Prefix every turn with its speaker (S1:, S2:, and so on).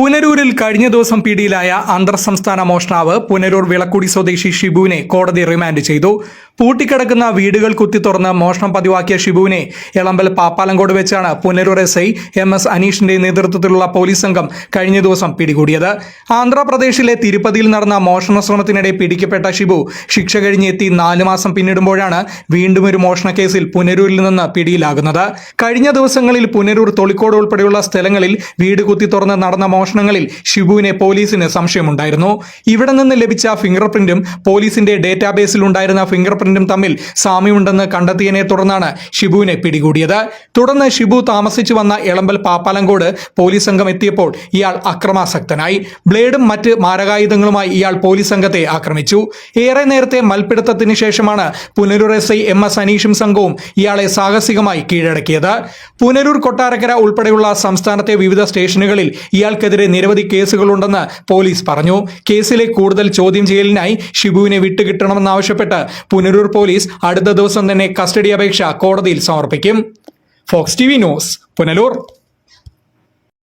S1: പുനരൂരിൽ കഴിഞ്ഞ ദിവസം പിടിയിലായ അന്തർ സംസ്ഥാന മോഷണാവ് പുനരൂർ വിളക്കുടി സ്വദേശി ഷിബുവിനെ കോടതി റിമാൻഡ് ചെയ്തു. പൂട്ടിക്കിടക്കുന്ന വീടുകൾ കുത്തി തുറന്ന് മോഷണം പതിവാക്കിയ ഷിബുവിനെ എളമ്പൽ പാപ്പാലങ്കോട് വെച്ചാണ് Punalur S I M S അനീഷിന്റെ നേതൃത്വത്തിലുള്ള പോലീസ് സംഘം കഴിഞ്ഞ ദിവസം പിടികൂടിയത്. ആന്ധ്രാപ്രദേശിലെ തിരുപ്പതിയിൽ നടന്ന മോഷണ ശ്രമത്തിനിടെ പിടിക്കപ്പെട്ട ഷിബു ശിക്ഷ കഴിഞ്ഞെത്തി നാലു മാസം പിന്നിടുമ്പോഴാണ് വീണ്ടും ഒരു മോഷണ കേസിൽ പുനരൂരിൽ നിന്ന് പിടിയിലാകുന്നത്. കഴിഞ്ഞ ദിവസങ്ങളിൽ പുനരൂർ തൊളിക്കോട് ഉൾപ്പെടെയുള്ള സ്ഥലങ്ങളിൽ വീട് കുത്തി തുറന്ന് നടന്ന മോഷണങ്ങളിൽ ഷിബുവിനെ പോലീസിന് സംശയമുണ്ടായിരുന്നു. ഇവിടെ നിന്ന് ലഭിച്ച ഫിംഗർ പ്രിന്റും പോലീസിന്റെ ഡേറ്റാബേസിൽ ഉണ്ടായിരുന്ന ഫിംഗർ പ്രിന്റും തമ്മിൽ സാമ്യമുണ്ടെന്ന് കണ്ടെത്തിയതിനെ തുടർന്നാണ് ഷിബുവിനെ പിടികൂടിയത്. തുടർന്ന് ഷിബു താമസിച്ചു വന്ന എളമ്പൽ പാപ്പാലങ്കോട് പോലീസ് സംഘം എത്തിയപ്പോൾ ഇയാൾ അക്രമാസക്തനായി. ബ്ലേഡും മറ്റ് മാരകായുധങ്ങളുമായി ഇയാൾ പോലീസ് സംഘത്തെ ആക്രമിച്ചു. ഏറെ നേരത്തെ മൽപ്പിടുത്തത്തിന് ശേഷമാണ് Punalur S I M S അനീഷും സംഘവും ഇയാളെ സാഹസികമായി കീഴടക്കിയത്. പുനലൂർ കൊട്ടാരക്കര ഉൾപ്പെടെയുള്ള സംസ്ഥാനത്തെ വിവിധ സ്റ്റേഷനുകളിൽ ഇയാൾക്കെതിരെ നിരവധി കേസുകളുണ്ടെന്ന് പോലീസ് പറഞ്ഞു. കേസിലെ കൂടുതൽ ചോദ്യം ചെയ്യലിനായി ഷിബുവിനെ വിട്ടുകിട്ടണമെന്നാവശ്യപ്പെട്ട് പുനലൂർ പോലീസ് അടുത്ത ദിവസം തന്നെ കസ്റ്റഡി അപേക്ഷ കോടതിയിൽ സമർപ്പിക്കും. Fox T V news Punalur.